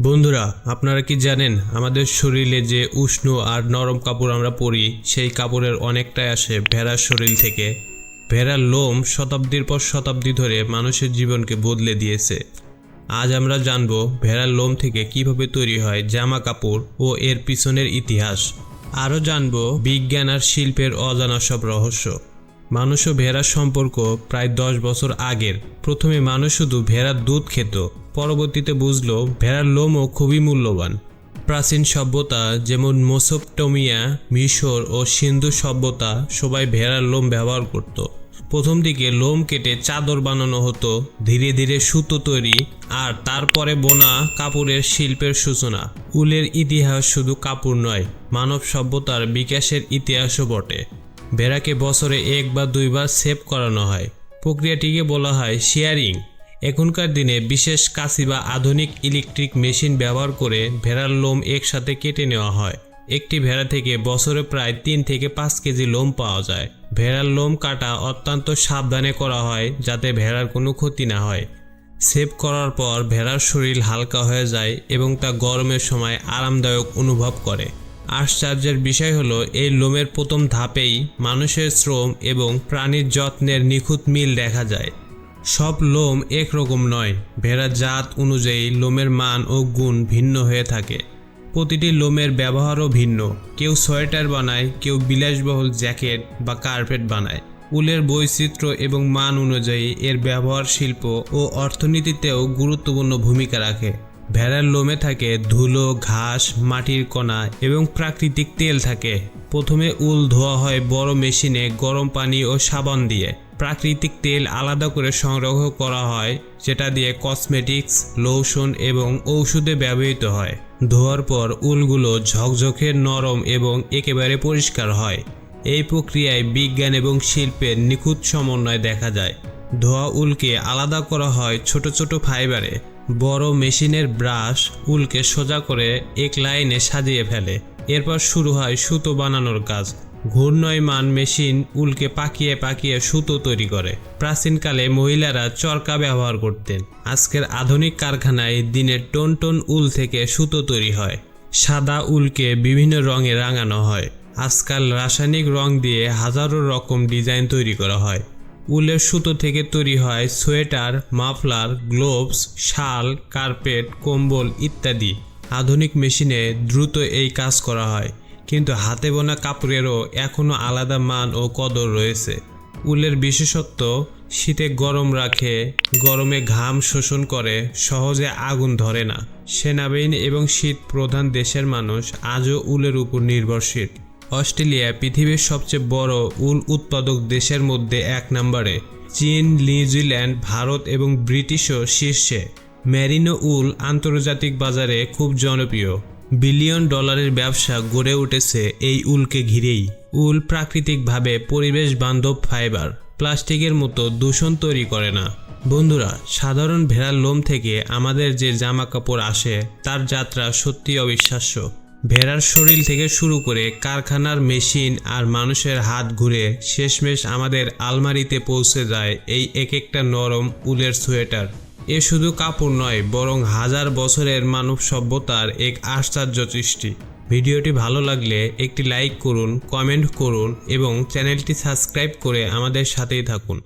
বন্ধুরা, আপনারা কি জানেন, আমাদের শরীরে যে উষ্ণ আর নরম কাপড় আমরা পরি, সেই কাপড়ের অনেকটাই আসে ভেড়ার শরীর থেকে। ভেড়ার লোম শতাব্দীর পর শতাব্দী ধরে মানুষের জীবনকে বদলে দিয়েছে। আজ আমরা জানব ভেড়ার লোম থেকে কীভাবে তৈরি হয় জামা কাপড় ও এর পিছনের ইতিহাস। আরও জানব বিজ্ঞান আর শিল্পের অজানা সব রহস্য। মানুষ ও ভেড়ার সম্পর্ক প্রায় দশ বছর আগের। প্রথমে মানুষ শুধু ভেড়ার দুধ খেত পরবর্তীতে বুঝলো, ভেড়ার লোমও খুবই মূল্যবান। প্রাচীন সভ্যতা যেমন মোসোপটোমিয়া, মিশর ও সিন্ধু সভ্যতা সবাই ভেড়ার লোম ব্যবহার করত। প্রথম দিকে লোম কেটে চাদর বানানো হতো, ধীরে ধীরে সুতো তৈরি, আর তারপরে বোনা, কাপড়ের শিল্পের সূচনা। উলের ইতিহাস শুধু কাপড় নয়, মানব সভ্যতার বিকাশের ইতিহাসও বটে। ভেড়াকে বছরে এক বা দুইবার সেভ করানো হয়। প্রক্রিয়াটিকে বলা হয় শেয়ারিং এখনকার দিনে বিশেষ কাশি বা আধুনিক ইলেকট্রিক মেশিন ব্যবহার করে ভেড়ার লোম একসাথে কেটে নেওয়া হয়। একটি ভেড়া থেকে বছরে প্রায় তিন থেকে পাঁচ কেজি লোম পাওয়া যায়। ভেড়ার লোম কাটা অত্যন্ত সাবধানে করা হয় যাতে ভেড়ার কোনো ক্ষতি না হয়। সেভ করার পর ভেড়ার শরীর হালকা হয়ে যায় এবং তা গরমের সময় আরামদায়ক অনুভব করে। আশ্চর্যের বিষয় হলো, এই লোমের প্রথম ধাপেই মানুষের শ্রম এবং প্রাণীর যত্নের নিখুঁত মিল দেখা যায়। সব লোম একরকম নয়। ভেড়ার জাত অনুযায়ী লোমের মান ও গুণ ভিন্ন হয়ে থাকে। প্রতিটি লোমের ব্যবহারও ভিন্ন। কেউ সোয়েটার বানায়, কেউ বিলাসবহুল জ্যাকেট বা কার্পেট বানায়। উলের বৈচিত্র্য এবং মান অনুযায়ী এর ব্যবহার শিল্প ও অর্থনীতিতেও গুরুত্বপূর্ণ ভূমিকা রাখে। ভেড়ার লোমে থাকে ধুলো, ঘাস, মাটির কণা এবং প্রাকৃতিক তেল থাকে। প্রথমে উল ধোয়া হয় বড় মেশিনে গরম পানি ও সাবান দিয়ে। প্রাকৃতিক তেল আলাদা করে সংগ্রহ করা হয়, যেটা দিয়ে কসমেটিক্স লোশন এবং ঔষধে ব্যবহৃত হয়। ধোয়ার পর উলগুলো ঝকঝকে নরম এবং একেবারে পরিষ্কার হয়। এই প্রক্রিয়ায় বিজ্ঞান এবং শিল্পের নিখুঁত সমন্বয় দেখা যায়। ধোয়া উলকে আলাদা করা হয় ছোট ছোট ফাইবারে। বড় মেশিনের ব্রাশ উলকে সোজা করে এক লাইনে সাজিয়ে ফেলে। এরপর শুরু হয় সুতো বানানোর কাজ। ঘূর্ণয়মান মেশিন উলকে পাকিয়ে পাকিয়ে সুতো তৈরি করে। প্রাচীনকালে মহিলারা চরকা ব্যবহার করতেন। আজকের আধুনিক কারখানায় দিনে টন টন উল থেকে সুতো তৈরি হয়। সাদা উলকে বিভিন্ন রঙে রাঙানো হয়। আজকাল রাসায়নিক রং দিয়ে হাজারো রকম ডিজাইন তৈরি করা হয়। উলের সুতো থেকে তৈরি হয় সোয়েটার, মাফলার, গ্লোভস, শাল, কার্পেট, কম্বল ইত্যাদি। আধুনিক মেশিনে দ্রুত এই কাজ করা হয়। কিন্তু হাতে বোনা কাপড়েরও এখনও আলাদা মান ও কদর রয়েছে। উলের বিশেষত্ব, শীতে গরম রাখে, গরমে ঘাম শোষণ করে, সহজে আগুন ধরে না। সেনাবাহিনী এবং শীত প্রধান দেশের মানুষ আজও উলের উপর নির্ভরশীল। অস্ট্রেলিয়া পৃথিবীর সবচেয়ে বড় উল উৎপাদক দেশের মধ্যে এক নম্বরে। চীন, নিউজিল্যান্ড, ভারত এবং ব্রিটিশও শীর্ষে। ম্যারিনো উল আন্তর্জাতিক বাজারে খুব জনপ্রিয়। বিলিয়ন ডলারের ব্যবসা গড়ে উঠেছে এই উলকে ঘিরেই। উল প্রাকৃতিকভাবে পরিবেশ বান্ধব ফাইবার, প্লাস্টিকের মতো দূষণ তৈরি করে না। বন্ধুরা, সাধারণ ভেড়ার লোম থেকে আমাদের যে জামা কাপড় আসে, তার যাত্রা সত্যি অবিশ্বাস্য। ভেড়ার শরীর থেকে শুরু করে কারখানার মেশিন আর মানুষের হাত ঘুরে শেষমেশ আমাদের আলমারিতে পৌঁছে যায় এই এক একটা নরম উলের সোয়েটার। এ শুধু কাপড় নয়, বরং হাজার বছরের মানব সভ্যতার এক আশ্চর্য সৃষ্টি। ভিডিওটি ভালো লাগলে একটি লাইক করুন, কমেন্ট করুন এবং চ্যানেলটি সাবস্ক্রাইব করে আমাদের সাথেই থাকুন।